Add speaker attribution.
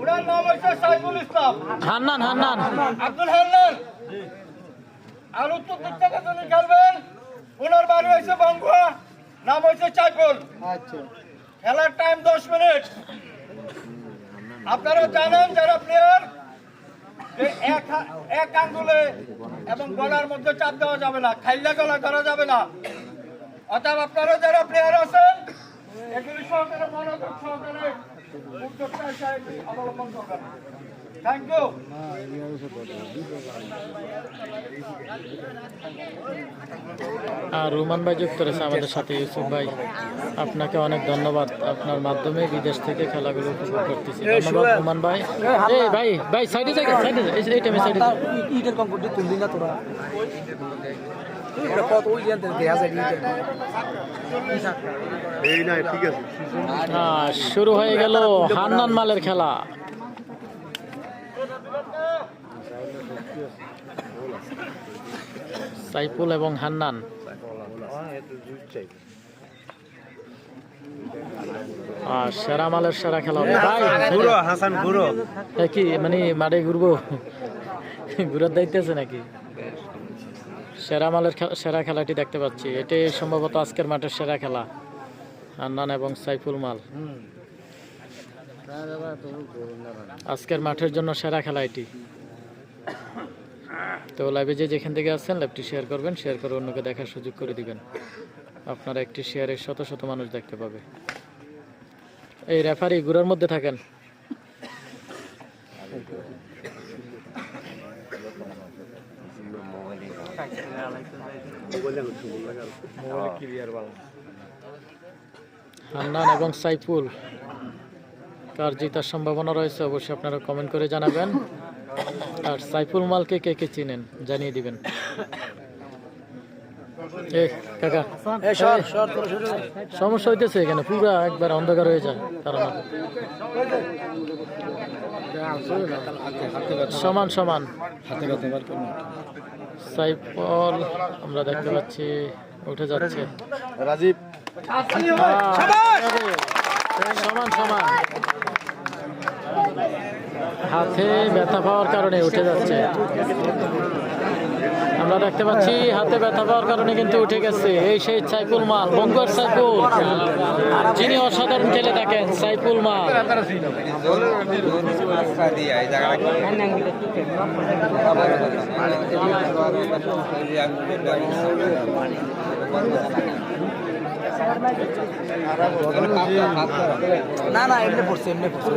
Speaker 1: ওনার নাম হচ্ছে সাইফুল ইসলাম
Speaker 2: হান্নান হান্নান।
Speaker 1: আব্দুল হান্নান। আর উত্তর দিক থেকে যিনি খেলবেন ওনার বাড়ি হয়েছে বাঙ্গুয়া নাম হয়েছে চাইফুল খেলার টাইম দশ মিনিট। আপনারা জানেন যারা প্লেয়ার এক এক আঙ্গুলে এবং গলার মধ্যে চাপ দেওয়া যাবে না খাইলা গলা করা যাবে না। অর্থাৎ আপনারা যারা প্লেয়ার আছেন এগুলি সহকারে মনোযোগ সহকারে উদ্যোগটা হিসাবে অবলম্বন করবেন। থ্যাংক ইউ
Speaker 2: আর রুমান ভাই যুক্ত রয়েছে আমাদের সাথে ইউসুফ ভাই। আপনাকে অনেক ধন্যবাদ আপনার মাধ্যমে বিদেশ থেকে খেলাগুলো উপভোগ করতেছি। ধন্যবাদ রুমান ভাই। এই ভাই ভাই সাইডে সাইডে এই টাইমে সাইডে
Speaker 3: ইটের কম্পিউটার তুলবি না তোরা। এটা কত? ওই জানতে দেখা যায়
Speaker 4: এই না ঠিক আছে।
Speaker 2: শুরু হয়ে গেল হান্নান মালের খেলা। সাইফুল এবং হান্নান। আর সেরা মালের সেরা খেলা হবে। ভাই
Speaker 4: ঘুরো হাসান ঘুরো
Speaker 2: কি মানে মাঠে ঘুরবো? ঘুরার দায়িত্ব আছে নাকি? সেরা মালের সেরা খেলাটি দেখতে পাচ্ছি। এটাই সম্ভবত আজকের মাঠের সেরা খেলা। আন্নান এবং সাইফুল মাল। আজকের মাঠের জন্য সেরা খেলা এটি। তো লাইভে যে যেখান থেকে আসছেন লাইভটি শেয়ার করবেন শেয়ার করে অন্যকে দেখার সুযোগ করে দিবেন। আপনারা একটি শেয়ারে শত শত মানুষ দেখতে পাবে। এই রেফারি ঘুরার মধ্যে থাকেন। হান্নান এবং সাইফুল কার জিতার সম্ভাবনা রয়েছে অবশ্যই আপনারা কমেন্ট করে জানাবেন। আর সাইফুল মালকে কে কে চিনেন জানিয়ে দিবেন। সমস্যা হইতেছে এখানে পুরা একবার অন্ধকার হয়ে যায় কারণ সমান সমান। সাইফল আমরা দেখতে পাচ্ছি উঠে যাচ্ছে।
Speaker 4: রাজীব।
Speaker 2: সমান সমান। হাতে ব্যথা পাওয়ার কারণে উঠে যাচ্ছে। আমরা দেখতে পাচ্ছি হাতে ব্যথা পাওয়ার কারণে কিন্তু উঠে গেছে। এই সেই সাইফুল মাল বঙ্গর সাইফুল। যিনি অসাধারণ খেলে থাকেন, সাইফুল মাল
Speaker 3: না না, এমনি পড়ছে এমনি পড়ছে।